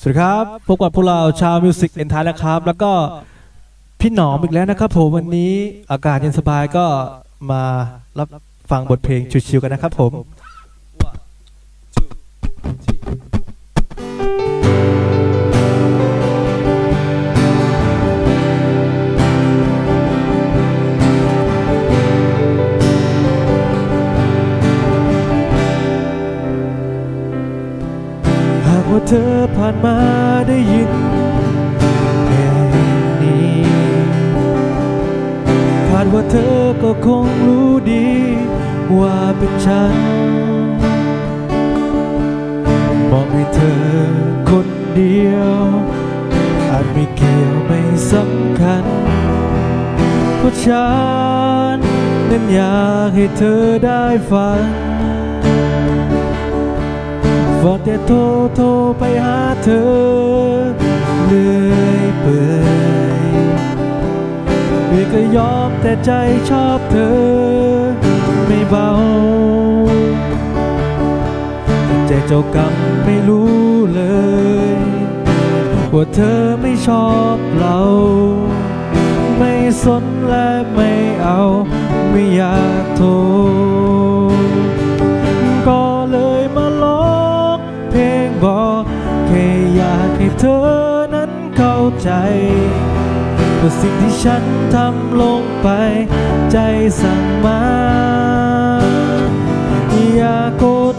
สวัสดีครับ พบกับพวกเราชาวมิวสิกเอ็นทายแล้วครับ แล้วก็พี่หนอมอีกแล้วนะครับผมวันนี้อากาศเย็นสบายก็มารับฟังบทเพลงชิวๆกันนะครับผม เธอผ่านมาได้ยินเพลงนี้คาดว่าเธอก็คงรู้ดี ว่าเป็นฉันมองให้เธอคนเดียว อาจไม่เกี่ยวไม่สำคัญ เพราะฉันนั้นอยากให้เธอได้ฟัง กแต่โทรโทรไปหาเธอเลื่อยเปื่อยเมื่อก็ยอมแต่ใจชอบเธอ ไม่เบาแต่ใจเจ้ากรรมไม่รู้เลย ว่าเธอไม่ชอบเรา ไม่สนและไม่เอา ไม่อยากโทร ค่อยากให้เธอนั้นเข้าใจว่าสิ่งที่ฉันทำลงไป ใจสั่งมา อย่าโกรธ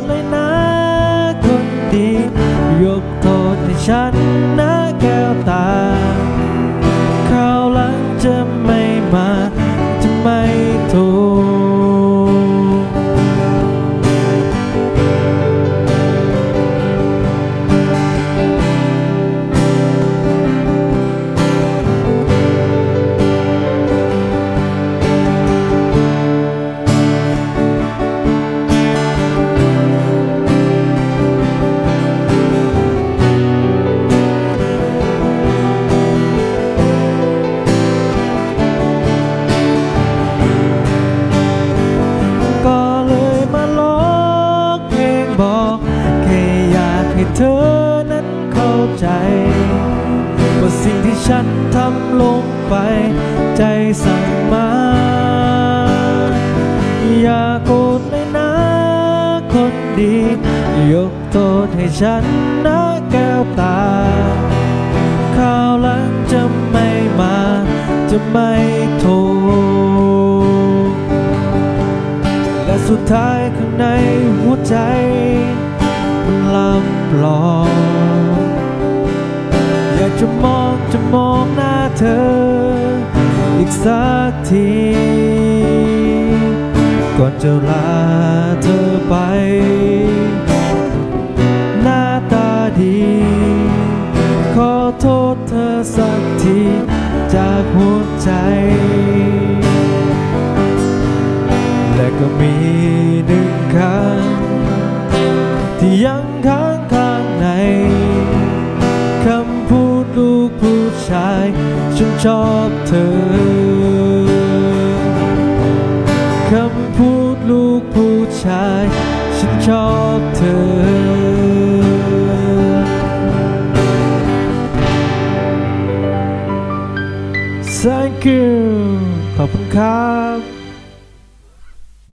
เธอนั้นเข้าใจ ว่าสิ่งที่ฉันทำลงไป ใจสั่งมา อย่าโกรธเลยนะคนดี ยกโทษให้ฉันนะแก้วตาคราวหลังจะไม่มา จะไม่โทรและสุดท้ายข้างในหัวใจ มันลำลออยากจะมองจะมองหน้าเธอ อีกสักที ก่อนจะลาเธอไป หน้าตาดี ขอโทษเธอสักที จากหัวใจ และก็มี ผู้ชาย ฉันชอบเธอ คำพูดลูกผู้ชาย ฉันชอบเธอ Thank you ขอบคุณครับ